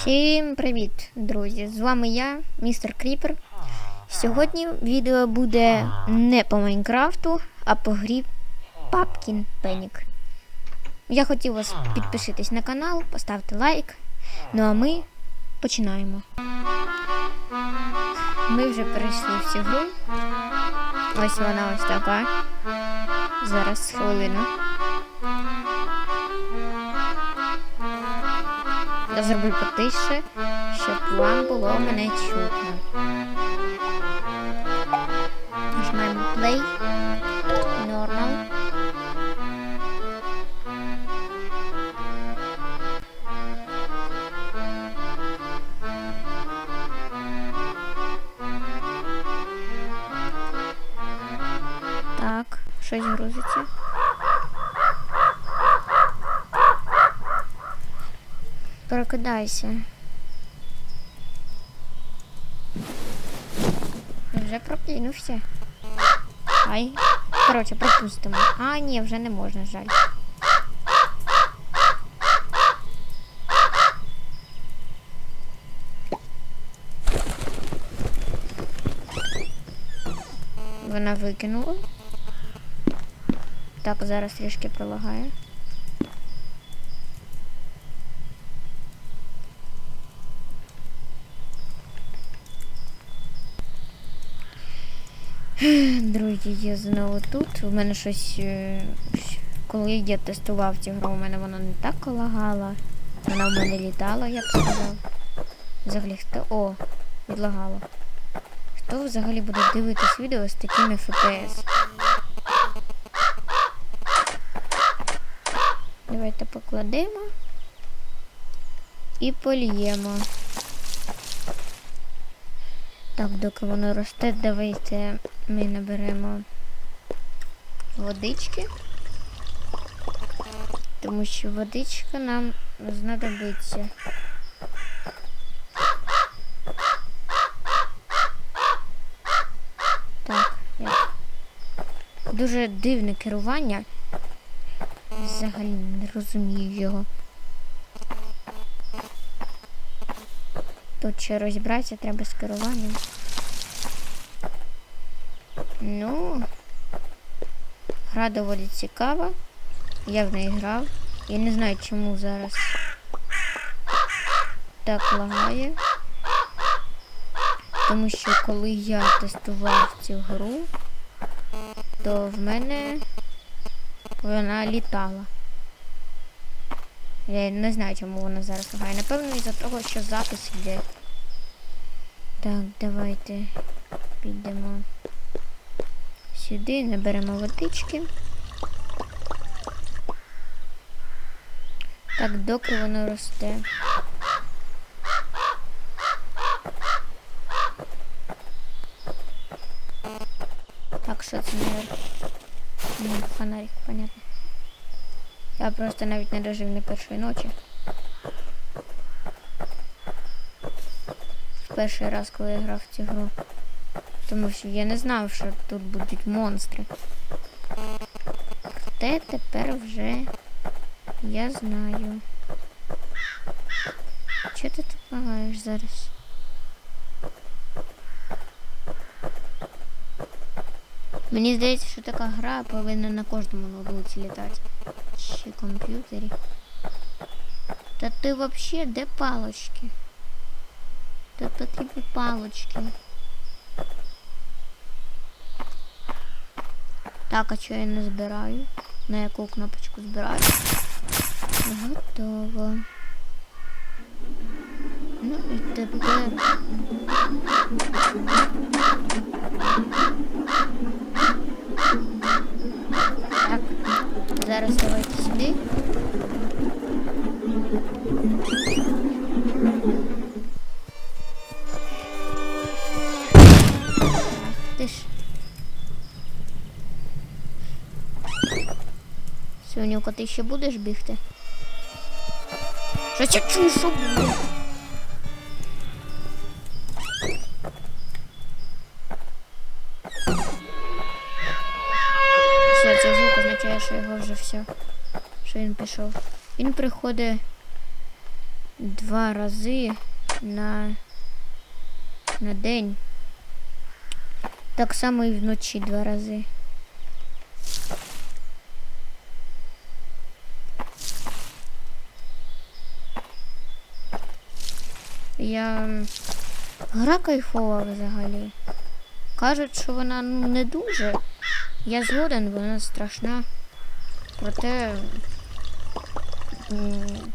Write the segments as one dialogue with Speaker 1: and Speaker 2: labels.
Speaker 1: Всім привіт, друзі! З вами я, містер Кріпер. Сьогодні відео буде не по Майнкрафту, а по грі Pumpkin Panic. Я хотів вас підпишитись на канал, поставити лайк. Ну а ми починаємо. Ми вже перейшли в цю гру. Ось вона ось така. Зараз хвилину. Я зроблю потише, щоб вам було мене чутно. Нажимаємо play. Normal. Так, щось грузиться. Прокидайся. Вже прокинувся. Ай. Коротше, пропустимо. А, ні, вже не можна, жаль. Вона викинула. Так, зараз трішки пролагає. Друзі, я знову тут. У мене щось. е, Коли я тестував цю гру, у мене воно не так лагало. Вона в мене літала, я б сказав. Взагалі хто. О, відлагало. Хто взагалі буде дивитись відео з такими FPS? Давайте покладемо і поліємо. Так, доки воно росте, давайте ми наберемо водички. Тому що водичка нам знадобиться. Так, як. Дуже дивне керування. Взагалі не розумію його. Тут ще розібратися треба з керуванням. Ну, гра доволі цікава. Я в неї грав. Я не знаю, чому зараз так лагає. Тому що коли я тестував цю гру, то в мене вона літала. Я не знаю, чому вона зараз лагає. Напевно, із-за того, що запис йде. Так, давайте підемо сюди, наберемо водички. Так, доки воно росте. Так, що це наверх? М, Фонарик, понятно. Я просто навіть не дожив не першої ночі. В перший раз, коли я грав в цю гру. Тому що я не знав, що тут будуть монстри. Те тепер вже я знаю. Чого ти тут лагаєш зараз? Мені здається, що така гра повинна на кожному ноутбуці літати. Чи комп'ютері. Та ти вообще де палочки? Тут потрібні палочки. Так, а чого я не збираю? На яку кнопочку збираю? Готово. Ну і тепер. Сонюка, ти ще будеш бігти? Що чую, що буде? Все, цей звук означає, що його вже все. Що він пішов. Він приходить два рази на, на день. Так само і вночі два рази. Я гра кайфова взагалі. Кажуть, що вона ну, не дуже. Я згоден, вона страшна. Проте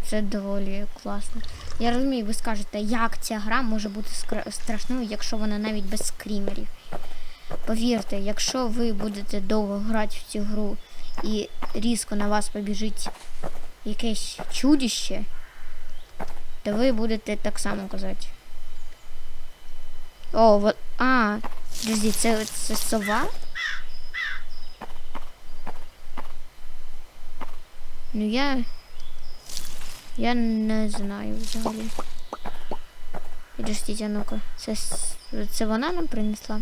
Speaker 1: це доволі класно. Я розумію, ви скажете, як ця гра може бути страшною, якщо вона навіть без скрімерів. Повірте, якщо ви будете довго грати в цю гру і різко на вас побіжить якесь чудище, то ви будете так само казати. О, вот. А, подожди, це, це сова? Ну я. Я не знаю взагалі. Підождіть, а ну-ка. Це, це вона нам принесла?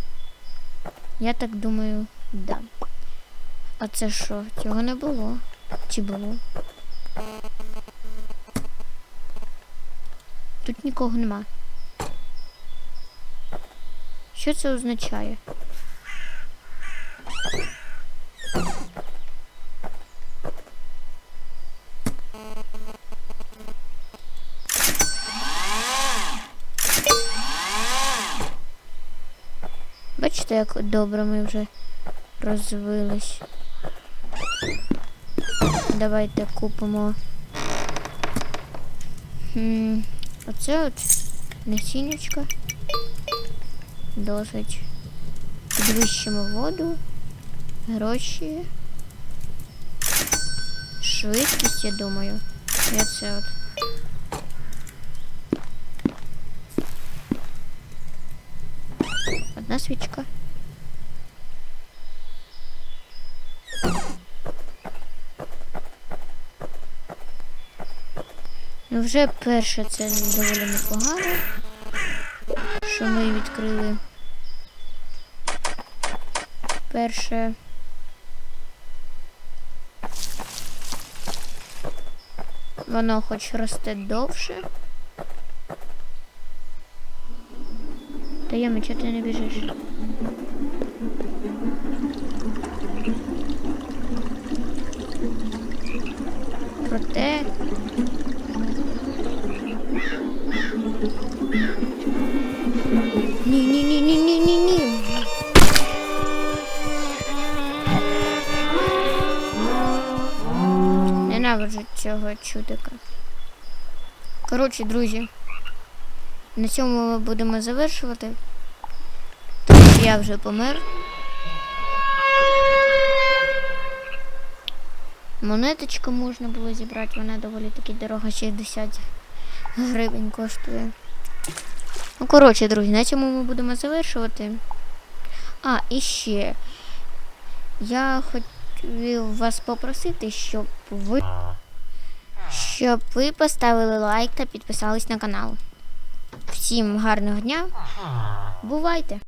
Speaker 1: Я так думаю, да. А це що? Цього не було. Чи було? Тут нікого нема. Що це означає? Бачите, як добре ми вже розвились. Давайте купимо. М, Оце от насіннячка. Досить. Підвищимо воду, гроші. Швидкість, я думаю. І оце от. Одна свічка. Ну, вже перше це доволі непогано, що ми відкрили. Перше. Воно хоч росте довше. Та я чого ти не біжиш? Проте. Ні, ні, ні, ні, ні, ні, ні. Ненавиджу цього чудика. Коротше, друзі, на цьому ми будемо завершувати. Тому я вже помер. Монеточку можна було зібрати, вона доволі таки дорога, 60 гривень коштує. Ну, коротше, друзі, на цьому ми будемо завершувати. А, і ще. Я хотів вас попросити, щоб ви. Щоб ви поставили лайк та підписались на канал. Всім гарного дня. Бувайте!